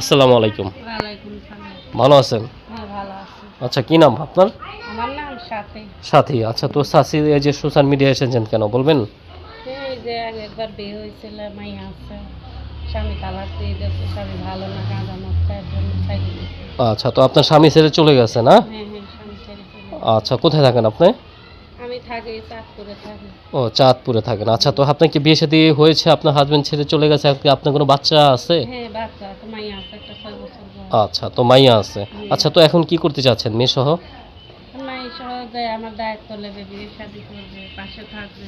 আসসালামু আলাইকুম। ভালো আছেন? হ্যাঁ আচ্ছা কি নাম আপনার? সাথে। আচ্ছা তো সাথী এই যে সোশ্যাল মিডিয়া এসেছেন কেন বলবেন? এই যে আগে একবার বিয়ে হয়েছিল মাইয়া আছে। স্বামী তালাক দিয়ে দিয়েছে স্বামী ভালো না গাঁজা মদ খাওয়ার জন্য ছাইড়ে দিয়েছে। আচ্ছা তো আপনার স্বামী ছেড়ে চলে গেছে না? হ্যাঁ হ্যাঁ। আচ্ছা কোথায় থাকেন আপনি? আমি থাকি চাঁদপুরে থাকি। ও চাঁদপুরে থাকেন। আচ্ছা তো আপনার কি বিয়ে শাদী হয়েছে আপনার হাজবেন্ড ছেড়ে চলে গেছে কি আপনার কোনো বাচ্চা আছে? হ্যাঁ বাচ্চা আছে মাইয়া আছে একটা ছয় বছর বয়স। আচ্ছা তো মাইয়া আছে। আচ্ছা তো এখন কি করতে চাচ্ছেন মেয়ে সহ মাই সহজে আমার দায়িত্ব নেবে বিয়ে শাদি করবে পাশে থাকবে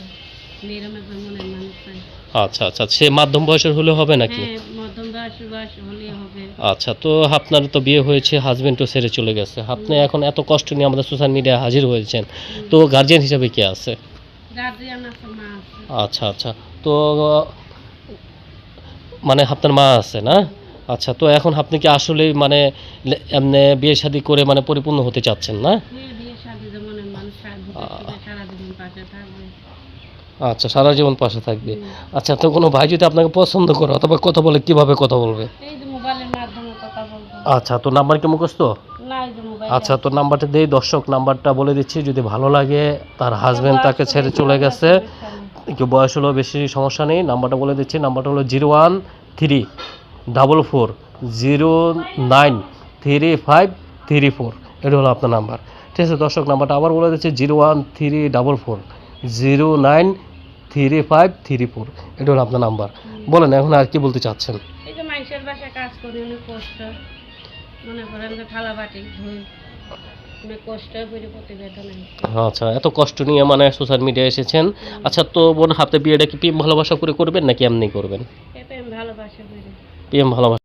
নিরমে মনের মানুষ চাই। আচ্ছা আচ্ছা সে মাধ্যম বয়সের হলে হবে নাকি? হ্যাঁ মধ্যম বয়স বয়স হলেই হবে আচ্ছা তো আপনার তো বিয়ে হয়েছে হাজবেন্ডও ছেড়ে চলে গেছে। আপনি এখন এত কষ্ট নিয়ে আমাদের সোশ্যাল মিডিয়ায় হাজির হয়েছেন তো গার্জিয়ান হিসাবে কে আছে? আচ্ছা আচ্ছা তো মানে আপনার মা আছে না? আচ্ছা তো এখন আপনি কি আসলে মানে এমনি বিয়ে শাদী করে মানে পরিপূর্ণ হতে চাচ্ছেন না? আচ্ছা সারা জীবন পাশে থাকবে। আচ্ছা তো কোনো ভাই যদি আপনাকে পছন্দ করে অথবা কথা বলে কীভাবে কথা বলবে? আচ্ছা তো নাম্বার কি মুখস্থ? মোবাইল। আচ্ছা তো নাম্বারটা দেই দর্শক নাম্বারটা বলে দিচ্ছি যদি ভালো লাগে তার হাজবেন্ড তাকে ছেড়ে চলে গেছে। একটু বয়স হলো বেশি সমস্যা নেই নাম্বারটা বলে দিচ্ছি নাম্বারটা হলো zero one three double four zero nine three five three four. এটা হলো আপনার নাম্বার। ঠিক আছে দর্শক নাম্বারটা আবার বলে দিচ্ছি zero one three double four zero nine three five three four. এটা হলো আপনার নাম্বার। বলেন এখন আর কি বলতে চাচ্ছেন? এই যে মানুষের বাসায় কাজ করি অনেক কষ্ট। মনে করেন যে থালা বাটি ধুই। অনেক কষ্ট করে প্রতিবেদন আচ্ছা এত কষ্ট নিয়ে মানে সোশ্যাল মিডিয়ায় এসেছেন। আচ্ছা তো বোন হাতে বিয়েটা কি প্রেম ভালোবাসা করে করবেন নাকি এমনি করবেন? পিএম ভালোবাসা প্রেম ভালোবাসা